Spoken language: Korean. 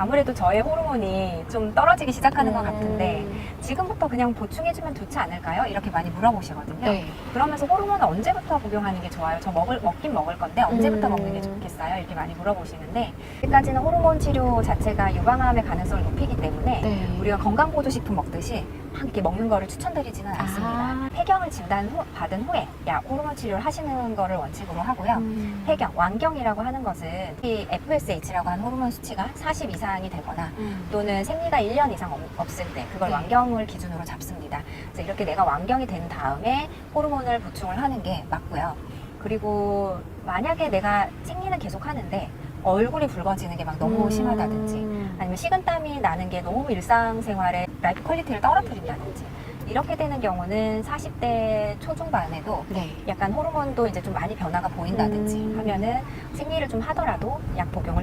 아무래도 저의 호르몬이 좀 떨어지기 시작하는 것 음. 같은데 지금부터 그냥 보충해주면 좋지 않을까요? 이렇게 많이 물어보시거든요. 네. 그러면서 호르몬을 언제부터 복용하는 게 좋아요? 저 먹을 먹긴 먹을 건데 언제부터 음. 먹는 게 좋겠어요? 이렇게 많이 물어보시는데 아직까지는 호르몬 치료 자체가 유방암의 가능성을 높이기 때문에 네. 우리가 건강보조식품 먹듯이 막 이렇게 먹는 거를 추천드리지는 않습니다. 아. 폐경을 진단 후, 받은 후에 약 호르몬 치료를 하시는 거를 원칙으로 하고요. 음. 폐경, 완경이라고 하는 것은 이 FSH라고 하는 호르몬 수치가 40 이상이 되거나 음. 또는 생리가 1년 이상 없- 없을 때 그걸 네. 완경을 기준으로 잡습니다. 그래서 이렇게 내가 완경이 된 다음에 호르몬을 보충을 하는 게 맞고요. 그리고 만약에 내가 생리는 계속 하는데 얼굴이 붉어지는 게 막 너무 음. 심하다든지 아니면 식은땀이 나는 게 너무 일상생활의 라이프 퀄리티를 떨어뜨린다든지 이렇게 되는 경우는 40대 초중반에도 네. 약간 호르몬도 이제 좀 많이 변화가 보인다든지 음. 하면은 생리를 좀 하더라도 약 복용을. 아.